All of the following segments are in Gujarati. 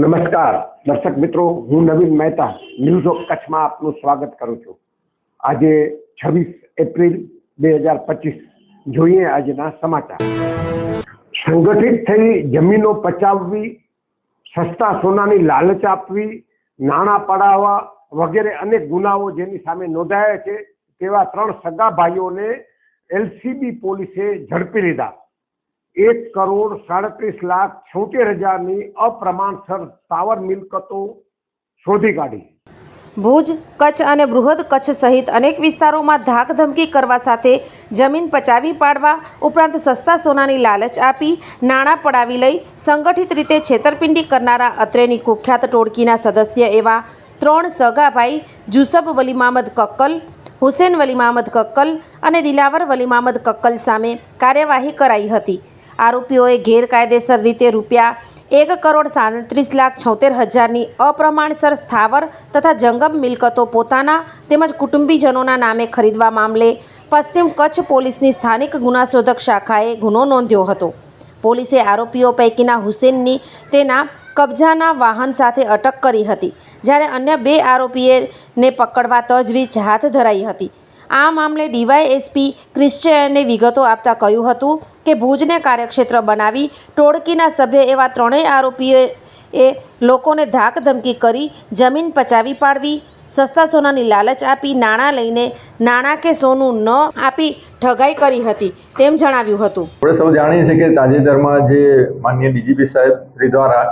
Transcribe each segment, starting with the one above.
નમસ્કાર. દર્શક મિત્રો, હું નવીન મહેતા, ન્યૂઝ ઓફ કચ્છમાં આપનું સ્વાગત કરું છું. આજે છવ્વીસ એપ્રિલ બે હજાર પચીસ. જોઈએ આજના સમાચાર. સંગઠિત થઈ જમીનો પચાવવી, સસ્તા સોનાની લાલચ આપવી, નાણાં પડાવવા વગેરે અનેક ગુનાઓ જેની સામે નોંધાયા છે તેવા ત્રણ સગા ભાઈઓને એલસીબી પોલીસે ઝડપી લીધા. એક કરોડ સાડત્રીસ લાખ છોતેર હજારની અપ્રમાણસર પાવર મિલકતો શોધી કાઢી. ભુજ, કચ્છ અને બૃહદ કચ્છ સહિત અનેક વિસ્તારોમાં ધાકધમકી કરવા સાથે જમીન પચાવી પાડવા ઉપરાંત સસ્તા સોનાની લાલચ આપી, નાણાં પડાવી લઈ સંગઠિત રીતે છેતરપિંડી કરનારા અત્રેની કુખ્યાત ટોળકીના સદસ્ય એવા ત્રણ સગાભાઈ જુસબ વલી મામદ કક્કલ, હુસેન વલી મામદ કક્કલ અને દિલાવર વલી મામદ કક્કલ સામે કાર્યવાહી કરાઈ હતી. આરોપીઓએ ગેરકાયદેસર રીતે રૂપિયા એક કરોડ સાડત્રીસ લાખ છોતેર હજારની અપ્રમાણસર સ્થાવર તથા જંગમ મિલકતો પોતાના તેમજ કુટુંબીજનોના નામે ખરીદવા મામલે પશ્ચિમ કચ્છ પોલીસની સ્થાનિક ગુનાશોધક શાખાએ ગુનો નોંધ્યો હતો. પોલીસે આરોપીઓ પૈકીના હુસેનની તેના કબજાના વાહન સાથે અટક કરી હતી, જ્યારે અન્ય બે આરોપીએને પકડવા તજવીજ હાથ ધરાઈ હતી. આ મામલે ડીવાયએસપી ક્રિશ્ચયને વિગતો આપતા કહ્યું હતું કે ભુજને કાર્યક્ષેત્ર બનાવી ટોળકીના સભ્ય એવા ત્રણેય આરોપીઓએ એ લોકોને ધાક ધમકી કરી જમીન પચાવી પાડવી, સસ્તા સોનાની લાલચ આપી, નાણાં લઈને નાણાં કે સોનું ન આપી ઠગાઈ કરી હતી તેમ જણાવ્યું હતું. આપણે સૌ જાણીએ છીએ કે તાજેતરમાં જે માન્ય ડીજીપી સાહેબ શ્રી દ્વારા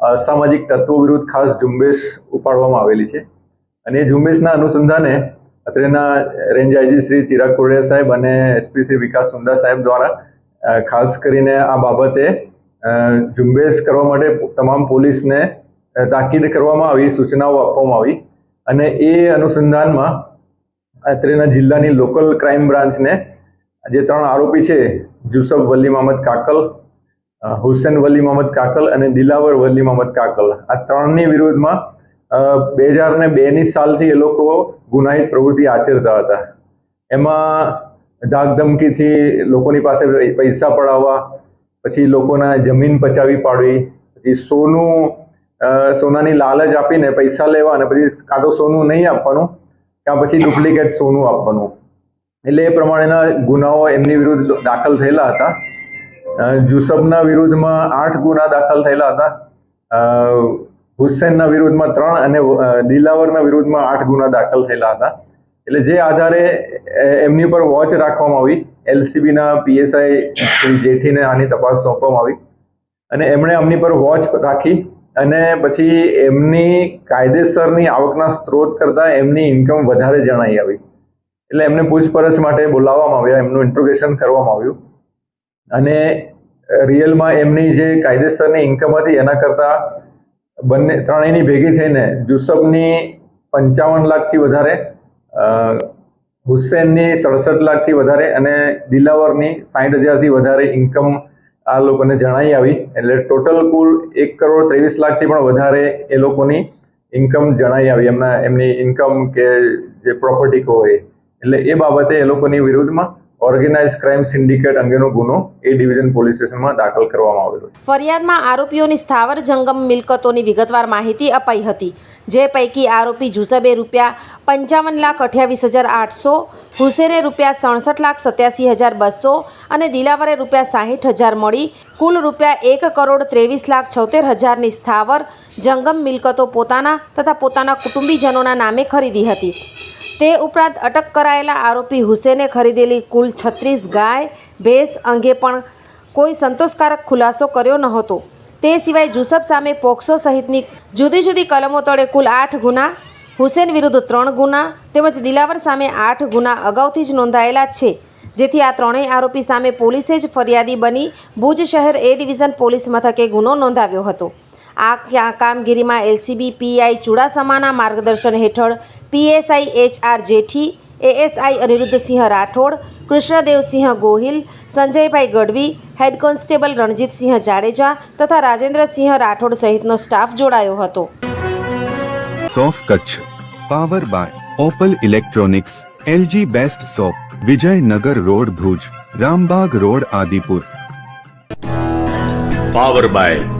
અસામાજિક તત્વો વિરુદ્ધ ખાસ ઝુંબેશ ઉપાડવામાં આવેલી છે અને એ ઝુંબેશના અનુસંધાને અત્રેના રેન્જ આઈજી શ્રી ચિરાગ કોડિયા સાહેબ અને એસપી શ્રી વિકાસ સુંદા સાહેબ દ્વારા ખાસ કરીને આ બાબતે ઝુંબેશ કરવા માટે તમામ પોલીસને તાકીદ કરવામાં આવી, સૂચનાઓ આપવામાં આવી અને એ અનુસંધાનમાં અત્રેના જિલ્લાની લોકલ ક્રાઇમ બ્રાન્ચને જે ત્રણ આરોપી છે, જુસફ વલી મહમદ કાકલ હુસેન વલી મહમદ કાકલ અને દિલાવર વલી મહમદ કાકલ, આ ત્રણની વિરુદ્ધમાં બે હજાર ને બેની સાલથી એ લોકો ગુનાહિત પ્રવૃત્તિ આચરતા હતા. એમાં ધાકધમકીથી લોકોની પાસે પૈસા પડાવવા, પછી લોકોના જમીન પચાવી પાડવી, પછી સોનું સોનાની લાલચ આપીને પૈસા લેવા અને પછી કાં તો સોનું નહીં આપવાનું, કાં પછી ડુપ્લિકેટ સોનું આપવાનું. એટલે એ પ્રમાણેના ગુનાઓ એમની વિરુદ્ધ દાખલ થયેલા હતા. જુસબના વિરુદ્ધમાં આઠ ગુના દાખલ થયેલા હતા. હુસેનના વિરુદ્ધમાં ત્રણ અને દિલાવરના વિરુદ્ધમાં આઠ ગુના દાખલ થયેલા હતા. એટલે જે આધારે એમની પર વોચ રાખવામાં આવી, એલસીબીના પીએસઆઈ જેઠીને આની તપાસ સોંપવામાં આવી. અને એમણે એમની પર વોચ રાખી અને પછી એમની કાયદેસરની આવકના સ્ત્રોત કરતાં એમની ઇન્કમ વધારે જણાઈ આવી. એટલે એમને પૂછપરછ માટે બોલાવવામાં આવ્યા, એમનું ઇન્ટ્રોગેશન કરવામાં આવ્યું. અને રિયલમાં એમની જે કાયદેસરની ઇન્કમ હતી, એના કરતાં બંને ત્રણેયની ભેગી થઈને જુસબની પંચાવન લાખથી વધારે હુસેનની સડસઠ લાખથી વધારે અને દિલાવરની સાઠ હજારથી વધારે ઇન્કમ આ લોકોને જણાઈ આવી. એટલે ટોટલ કુલ એક કરોડ ત્રેવીસ લાખથી પણ વધારે એ લોકોની ઇન્કમ જણાઈ આવી. એમના, એમની ઇન્કમ કે જે પ્રોપર્ટી કહો એ એટલે એ બાબતે એ લોકોની વિરુદ્ધમાં ઓર્ગેનાઇઝ ક્રાઇમ સિન્ડિકેટ અંગેનો ગુનો એ ડિવિઝન પોલીસ સ્ટેશનમાં દાખલ કરવામાં આવેલો ફરિયાદમાં આરોપીઓની સ્થાવર જંગમ મિલકતોની વિગતવાર માહિતી અપાઈ હતી, જે પૈકી આરોપી જુસબે રૂપિયા પંચાવન લાખ અઠ્યાવીસ હજાર આઠસો હુસેને રૂપિયા સડસઠ લાખ સત્યાસી હજાર બસો અને દિલાવરે રૂપિયા સાહીઠ હજાર મળી, કુલ રૂપિયા એક કરોડ ત્રેવીસ લાખ છોતેર હજારની સ્થાવર જંગમ મિલકતો પોતાના તથા પોતાના કુટુંબીજનોના નામે ખરીદી હતી. તે ઉપરાંત અટક કરાયેલા આરોપી હુસેને ખરીદેલી કુલ છત્રીસ ગાય, ભેંસ અંગે પણ કોઈ સંતોષકારક ખુલાસો કર્યો નહોતો તે સિવાય જુસબ સામે પોક્સો સહિતની જુદી જુદી કલમો તળે કુલ આઠ ગુના, હુસેન વિરુદ્ધ ત્રણ ગુના તેમજ દિલાવર સામે આઠ ગુના અગાઉથી જ નોંધાયેલા છે. જેથી આ ત્રણેય આરોપી સામે પોલીસે જ ફરિયાદી બની ભુજ શહેર એ ડિવિઝન પોલીસ મથકે ગુનો નોંધાવ્યો હતો. આ ક્યા- કામગીરીમાં એલસીબી પીઆઈ ચુડાસમાના માર્ગદર્શન હેઠળ PSI H R Jethi ASI Aniruddhsinh Rathod Krishnadevsinh Gohil Sanjaybhai Gadhvi head constable Ranjitsinh Jadeja તથા રાજેન્દ્રસિંહ રાઠોડ સહિતનો સ્ટાફ જોડાયો હતો. સોફ Kutch power by Opal electronics LG best shop Vijaynagar road Bhuj Rambag road Adipur. Power by